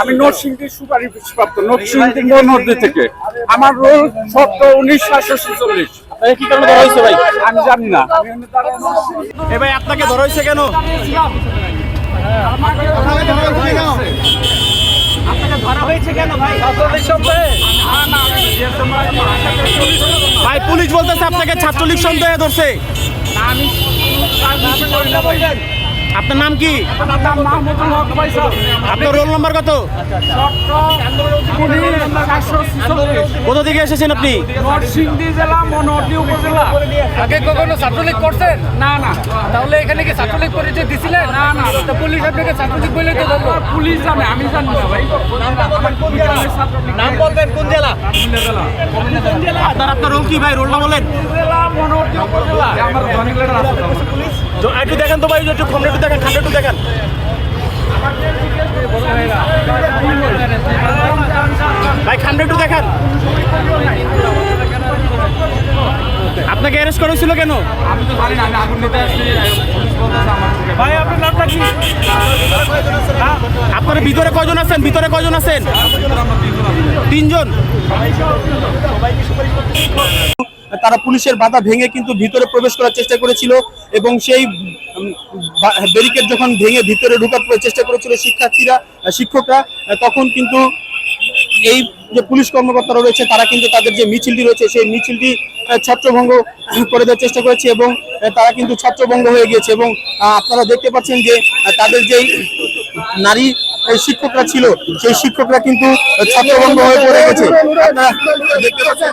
আমি নরসিংদী সুপারিশপ্রাপ্ত নরসিংদী নদী থেকে। আমার রোল সত্য উনিশ সাতশো চল্লিশ আপনাকে কি কারণে ধরা হয়েছে ভাই? আমি জানি না। এ ভাই আপনাকে ধরা হয়েছে কেন? ভাই? পুলিশ বলতেছে আপনাকে ছাত্রলীগ সন্দেহে ধরছে। আপনার নাম কি? আপনার রোল নম্বর কত? কোথা থেকে এসেছেন আপনি? নরসিংদী জেলা মনোহরদী উপজেলা। আগে কখনো ছাত্রলীগ করছেন? না না। তাহলে এখানে কি ছাত্রলীগ পরিচয় দিছিলেন? না, না। তো পুলিশ আপনাকে ছাত্রলীগ বলে তো ধরলো। পুলিশ জানে আমি জানি না ভাই। নাম বলবেন কোন জেলা। আপনার আপনার রোল কি ভাই? রোলটা বলেন। একটু দেখেন তো ভাই একটু খামটা একটু দেখেন খামটা একটু দেখেন। ভাই খামটা একটু দেখেন। আপনাকে অ্যারেস্ট করা হয়েছিল কেন? আমি তো জানি না আমি আগুন নিতে আসছি ভাই আপনার নামটা কি আপনারা ভিতরে কজন আছেন? ভিতরে কজন আছেন? তিনজন। তারা পুলিশের বাধা ভেঙে কিন্তু ভিতরে প্রবেশ করার চেষ্টা করেছিল এবং সেই ব্যারিকেড যখন ভেঙে ভিতরে ঢুকার চেষ্টা করেছিল শিক্ষার্থীরা শিক্ষকরা তখন কিন্তু এই যে পুলিশ কর্মকর্তারা রয়েছে, তারা কিন্তু তাদের যে মিছিলটি রয়েছে, সেই মিছিলটি ছত্রভঙ্গ করে দেওয়ার চেষ্টা করেছে এবং তারা কিন্তু ছত্রভঙ্গ হয়ে গিয়েছে এবং আপনারা দেখতে পাচ্ছেন যে তাদের যেই নারী শিক্ষকরা ছিল, সেই শিক্ষকরা কিন্তু ছত্রভঙ্গ হয়ে পড়ে গেছে। আপনারা দেখতে পাচ্ছেন?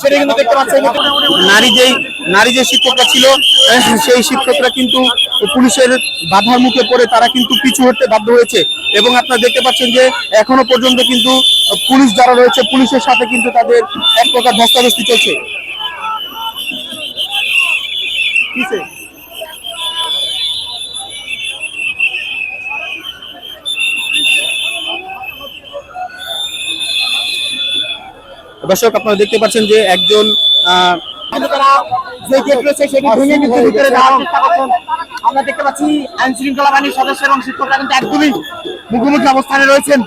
সেটা কিন্তু দেখতে পাচ্ছেন। নারী যেই নারী যে শিক্ষকরা ছিল আহ, সেই শিক্ষকরা কিন্তু পুলিশের বাধার মুখে পড়ে তারা কিন্তু পিছু হতে বাধ্য হয়েছে। এবং আপনারা দেখতে পাচ্ছেন যে এখনও পর্যন্ত কিন্তু পুলিশ যারা রয়েছে পুলিশের সাথে কিন্তু তাদের এক প্রকার ধস্তাধস্তি চলছে। দর্শক আপনারা দেখতে পাচ্ছেন যে একজন যে গেট রয়েছে সেটি ভিতরে আমরা দেখতে পাচ্ছি আইন শৃঙ্খলা বাহিনীর সদস্য এবং শিক্ষকরা কিন্তু একদমই মুখোমুখি অবস্থানে রয়েছেন।